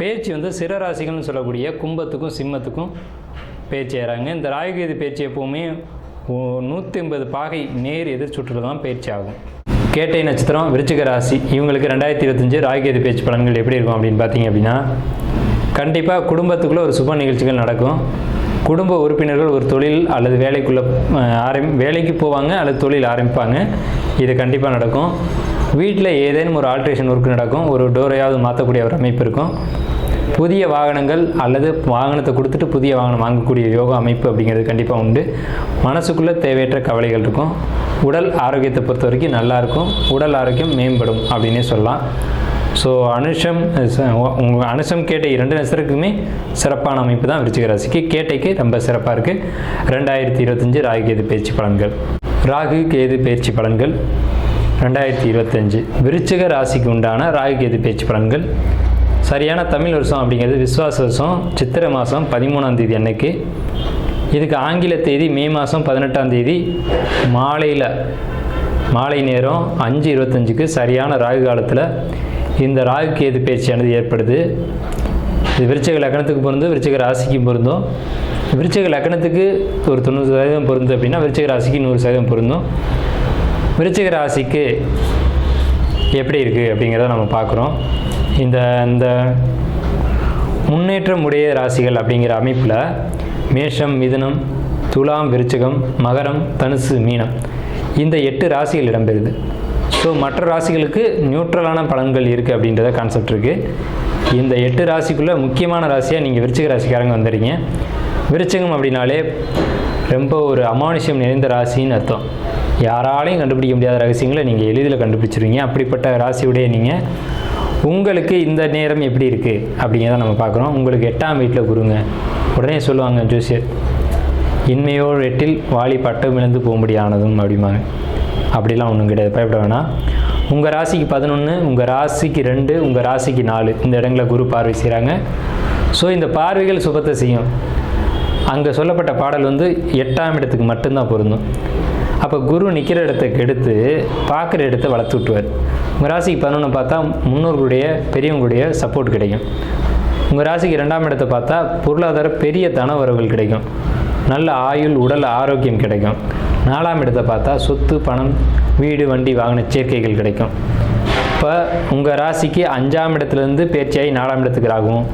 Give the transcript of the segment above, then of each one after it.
பேச்சு வந்து சிற ராசிகள்னு சொல்லக்கூடிய கும்பத்துக்கும் சிம்மத்துக்கும் பேச்சு ஏறாங்க இந்த ராகுகேது பேச்சு எப்போவுமே நூற்றி ஐம்பது பாகை நேர் எதிர் சுற்றுல தான் பேச்சு ஆகும். கேட்டை நட்சத்திரம் விருச்சிக ராசி இவங்களுக்கு ரெண்டாயிரத்தி இருபத்தஞ்சு ராகுகேது பேச்சு பலன்கள் எப்படி இருக்கும் அப்படின்னு பார்த்தீங்க அப்படின்னா கண்டிப்பாக குடும்பத்துக்குள்ளே ஒரு சுப நிகழ்ச்சிகள் நடக்கும். குடும்ப உறுப்பினர்கள் ஒரு தொழில் அல்லது வேலைக்குள்ளே ஆரம் வேலைக்கு போவாங்க அல்லது தொழில் ஆரம்பிப்பாங்க. இது கண்டிப்பாக நடக்கும். வீட்டில் ஏதேனும் ஒரு ஆல்ட்ரேஷன் ஒர்க் நடக்கும். ஒரு டோரையாவது மாற்றக்கூடிய ஒரு அமைப்பு இருக்கும். புதிய வாகனங்கள் அல்லது வாகனத்தை கொடுத்துட்டு புதிய வாகனம் வாங்கக்கூடிய யோகா அமைப்பு அப்படிங்கிறது கண்டிப்பாக உண்டு. மனசுக்குள்ளே தேவையற்ற கவலைகள் இருக்கும். உடல் ஆரோக்கியத்தை பொறுத்த வரைக்கும் நல்லாயிருக்கும் உடல் ஆரோக்கியம் மேம்படும் அப்படின்னே சொல்லலாம். ஸோ அனுஷம் உங்கள் அனுஷம் கேட்டை இரண்டு நட்சத்திரக்குமே சிறப்பான அமைப்பு தான் விருச்சிக ராசிக்கு. கேட்டைக்கு ரொம்ப சிறப்பாக இருக்குது ரெண்டாயிரத்தி இருபத்தஞ்சு ராகு கேது பேச்சு பலன்கள். ராகு கேது பேச்சு பலன்கள். ரெண்டாயிரத்தி இருபத்தஞ்சு. விருச்சிக ராசிக்கு உண்டான ராகு கேது பேச்சு பலன்கள். சரியான தமிழ் வருஷம் அப்படிங்கிறது விஸ்வாச வருஷம் சித்திரை மாதம் பதிமூணாம் தேதி அன்னைக்கு. இதுக்கு ஆங்கில தேதி மே மாதம் பதினெட்டாம் தேதி மாலையில் மாலை நேரம் அஞ்சு இருபத்தஞ்சுக்கு சரியான ராகு காலத்தில் இந்த ராகு கேது பயிற்சியானது ஏற்படுது. இது விருச்சக லக்னத்துக்கு பொருந்தும் விருச்சக ராசிக்கும் பொருந்தும். விருச்சக லக்னத்துக்கு ஒரு தொண்ணூறு சதவீதம் பொருந்து அப்படின்னா விருச்சக ராசிக்கு நூறு சதவீதம் பொருந்தும். விருச்சக ராசிக்கு எப்படி இருக்குது அப்படிங்கிறத நம்ம பார்க்குறோம். இந்த இந்த முன்னேற்றம் உடைய ராசிகள் அப்படிங்கிற அமைப்பில் மேஷம் மிதுனம் துலாம் விருச்சகம் மகரம் தனுசு மீனம் இந்த எட்டு ராசிகள் இடம்பெறுது. ஸோ மற்ற ராசிகளுக்கு நியூட்ரலான பலன்கள் இருக்குது அப்படின்றத கான்செப்ட் இருக்குது இந்த எட்டு ராசிக்குள்ளே முக்கியமான ராசியாக நீங்கள் விருச்சிக ராசிக்காரங்க வந்துடுறீங்க விருச்சகம் அப்படின்னாலே ரொம்ப ஒரு அமானுஷ்யம் நிறைந்த ராசின்னு அர்த்தம். யாராலையும் கண்டுபிடிக்க முடியாத ரகசியங்களை நீங்கள் எளிதில் கண்டுபிடிச்சிருவீங்க. அப்படிப்பட்ட ராசியுடைய நீங்கள் உங்களுக்கு இந்த நேரம் எப்படி இருக்குது அப்படிங்கிறத நம்ம பார்க்குறோம் உங்களுக்கு எட்டாம் வீட்டில் குருங்க. உடனே சொல்லுவாங்க ஜோசியர் இன்மையோடு எட்டில் வாலி பட்டம் இழந்து போகும்படியானதும் அப்படிம்பாங்க. அப்படிலாம் ஒன்றும் கிடையாது. பயப்பட வேணாம். உங்கள் ராசிக்கு பதினொன்று உங்கள் ராசிக்கு ரெண்டு உங்கள் ராசிக்கு நாலு. இந்த இடங்களை குரு பார்வை செய்கிறாங்க ஸோ இந்த பார்வைகள் சுபத்தை செய்யும். அங்கே சொல்லப்பட்ட பாடல் வந்து எட்டாம் இடத்துக்கு மட்டும்தான் பொருந்தும். அப்போ குரு நிற்கிற இடத்தை கெடுத்து பார்க்குற இடத்த வளர்த்து விட்டுவார். உங்கள் ராசிக்கு பதினொன்று பார்த்தா முன்னோர்களுடைய பெரியவங்களுடைய சப்போர்ட் கிடைக்கும். உங்கள் ராசிக்கு ரெண்டாம் இடத்தை பார்த்தா பொருளாதார பெரிய தன உறவுகள் கிடைக்கும். நல்ல ஆயுள் உடல் ஆரோக்கியம் கிடைக்கும். நாலாம் இடத்தை பார்த்தா சொத்து பணம் வீடு வண்டி வாகன சேர்க்கைகள் கிடைக்கும். இப்போ உங்கள் ராசிக்கு அஞ்சாம் இடத்துலேருந்து பேர்ச்சியாகி நாலாம் இடத்துக்கு ஆகும்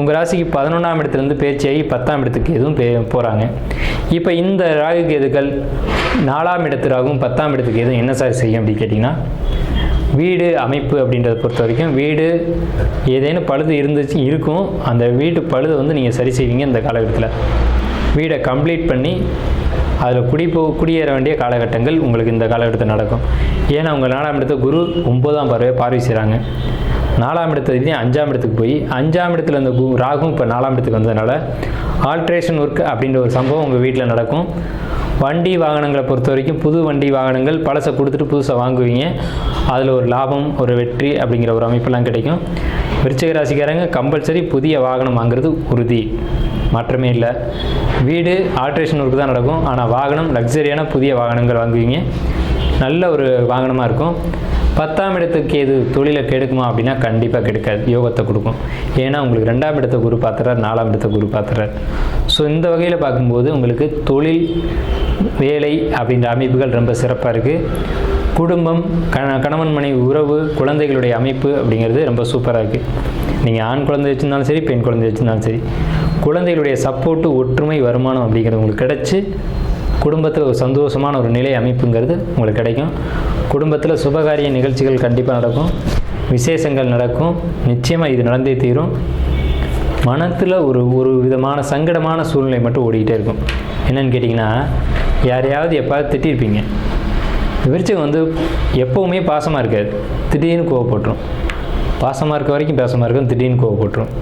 உங்கள் ராசிக்கு பதினொன்றாம் இடத்துலேருந்து பேச்சியாகி பத்தாம் இடத்துக்கு எதுவும் பே போகிறாங்க இப்போ இந்த ராகு கேதுக்கள் நாலாம் இடத்து ராகும் பத்தாம் இடத்துக்கு எதுவும் என்ன சார் செய்யும் அப்படின்னு கேட்டிங்கன்னா வீடு அமைப்பு அப்படின்றத பொறுத்த வரைக்கும் வீடு ஏதேனும் பழுது இருந்துச்சு இருக்கும். அந்த வீட்டு பழுதை வந்து நீங்கள் சரி செய்வீங்க இந்த காலகட்டத்தில். வீடை கம்ப்ளீட் பண்ணி அதில் குடி போ குடியேற வேண்டிய காலகட்டங்கள் உங்களுக்கு இந்த காலகட்டத்தில் நடக்கும். ஏன்னா உங்கள் நாலாம் இடத்த குரு ஒன்பதாம் பார்வையை பார்வை செய்கிறாங்க நாலாம் இடத்துலேயும் அஞ்சாம் இடத்துக்கு போய் அஞ்சாம் இடத்துல அந்த ராகும் இப்போ நாலாம் இடத்துக்கு வந்ததுனால ஆல்ட்ரேஷன் ஒர்க் அப்படின்ற ஒரு சம்பவம் உங்கள் வீட்டில் நடக்கும். வண்டி வாகனங்களை பொறுத்த வரைக்கும் புது வண்டி வாகனங்கள் பழசை கொடுத்துட்டு புதுசாக வாங்குவீங்க. அதில் ஒரு லாபம் ஒரு வெற்றி அப்படிங்கிற ஒரு அமைப்பெல்லாம் கிடைக்கும். விருச்சிக ராசிக்காரங்க கம்பல்சரி புதிய வாகனம் வாங்குறது உறுதி. மாற்றமே இல்லை. வீடு ஆல்ட்ரேஷன் ஒர்க்கு தான் நடக்கும். ஆனால் வாகனம் லக்ஸரியான புதிய வாகனங்கள் வாங்குவீங்க. நல்ல ஒரு வாகனமாக இருக்கும். பத்தாம் இடத்துக்கு எது தொழிலை கெடுக்குமா அப்படின்னா கண்டிப்பாக கெடுக்காது. யோகத்தை கொடுக்கும். ஏன்னா உங்களுக்கு ரெண்டாம் இடத்த குரு பார்த்துறாரு நாலாம் இடத்த குரு பார்த்துறாரு. ஸோ இந்த வகையில் பார்க்கும்போது உங்களுக்கு தொழில் வேலை அப்படின்ற அமைப்புகள் ரொம்ப சிறப்பாக இருக்குது குடும்பம் கண கணவன் மனைவி உறவு குழந்தைகளுடைய அமைப்பு அப்படிங்கிறது ரொம்ப சூப்பராக இருக்குது நீங்கள் ஆண் குழந்தை வச்சுருந்தாலும் சரி பெண் குழந்தை வச்சுருந்தாலும் சரி குழந்தைகளுடைய சப்போர்ட்டு ஒற்றுமை வருமானம் அப்படிங்கிறது உங்களுக்கு கிடச்சி குடும்பத்தில் ஒரு சந்தோஷமான ஒரு நிலை அமைப்புங்கிறது உங்களுக்கு கிடைக்கும். குடும்பத்தில் சுபகாரிய நிகழ்ச்சிகள் கண்டிப்பாக நடக்கும். விசேஷங்கள் நடக்கும். நிச்சயமாக இது நடந்தே தீரும். மனத்தில் ஒரு ஒரு விதமான சங்கடமான சூழ்நிலை மட்டும் ஓடிக்கிட்டே இருக்கும். என்னென்னு கேட்டிங்கன்னா யாரையாவது எப்பாவது திட்டிருப்பீங்க. விருச்சகம் வந்து எப்போவுமே பாசமாக இருக்காது. திடீர்னு கோவப்பட்டுரும். பாசமாக இருக்க வரைக்கும் பாசமாக இருக்கும். திடீர்னு கோவப்பட்டுரும்.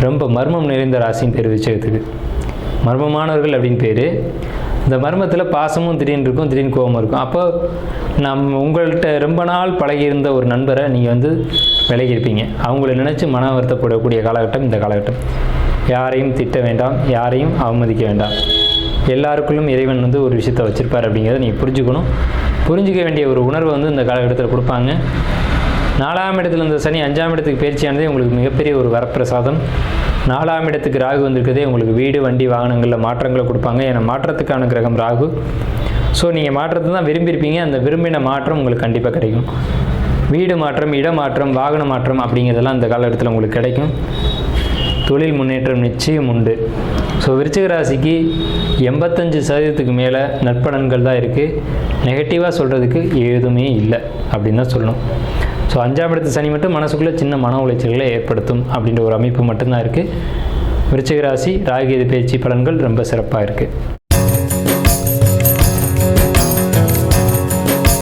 ரொம்ப மர்மம் நிறைந்த ராசின்னு பேர் விருச்சகத்துக்கு. மர்மமானவர்கள் அப்படின்னு பேர். இந்த மர்மத்தில் பாசமும் திடீர்னு இருக்கும் திடீர்னு கோபமும் இருக்கும். அப்போ நம் உங்கள்கிட்ட ரொம்ப நாள் பழகியிருந்த ஒரு நண்பரை நீங்கள் வந்து விலகியிருப்பீங்க. அவங்கள நினச்சி மன வருத்தப்படக்கூடிய காலகட்டம் இந்த காலகட்டம். யாரையும் திட்ட வேண்டாம் யாரையும் அவமதிக்க வேண்டாம். எல்லாருக்குள்ளும் இறைவன் வந்து ஒரு விஷயத்த வச்சுருப்பார் அப்படிங்கிறத நீங்கள் புரிஞ்சுக்கணும். புரிஞ்சிக்க வேண்டிய ஒரு உணர்வை வந்து இந்த காலகட்டத்தில் கொடுப்பாங்க. நாலாம் இடத்துல இந்த சனி அஞ்சாம் இடத்துக்கு பயிற்சியானதே உங்களுக்கு மிகப்பெரிய ஒரு வரப்பிரசாதம். நாலாம் இடத்துக்கு ராகு வந்திருக்கிறதே உங்களுக்கு வீடு வண்டி வாகனங்களில் மாற்றங்களை கொடுப்பாங்க. ஏன்னா மாற்றத்துக்கான கிரகம் ராகு. ஸோ நீங்கள் மாற்றத்தை தான் விரும்பியிருப்பீங்க. அந்த விரும்பின மாற்றம் உங்களுக்கு கண்டிப்பாக கிடைக்கும். வீடு மாற்றம் இடமாற்றம் வாகன மாற்றம் அப்படிங்கிறதெல்லாம் இந்த காலகட்டத்தில் உங்களுக்கு கிடைக்கும். தொழில் முன்னேற்றம் நிச்சயம் உண்டு. ஸோ விருச்சிக ராசிக்கு எண்பத்தஞ்சு சதவீதத்துக்கு மேலே நற்பலன்கள் தான் இருக்குது நெகட்டிவாக சொல்கிறதுக்கு எதுவுமே இல்லை அப்படின்னு தான் சொல்லணும். ஸோ அஞ்சாம் இடத்து சனி மட்டும் மனசுக்குள்ளே சின்ன மன உளைச்சல்களை ஏற்படுத்தும் அப்படின்ற ஒரு அமைப்பு மட்டும்தான் இருக்குது விருச்சிக ராசி பேச்சு பயிற்சி பலன்கள் ரொம்ப சிறப்பாக இருக்குது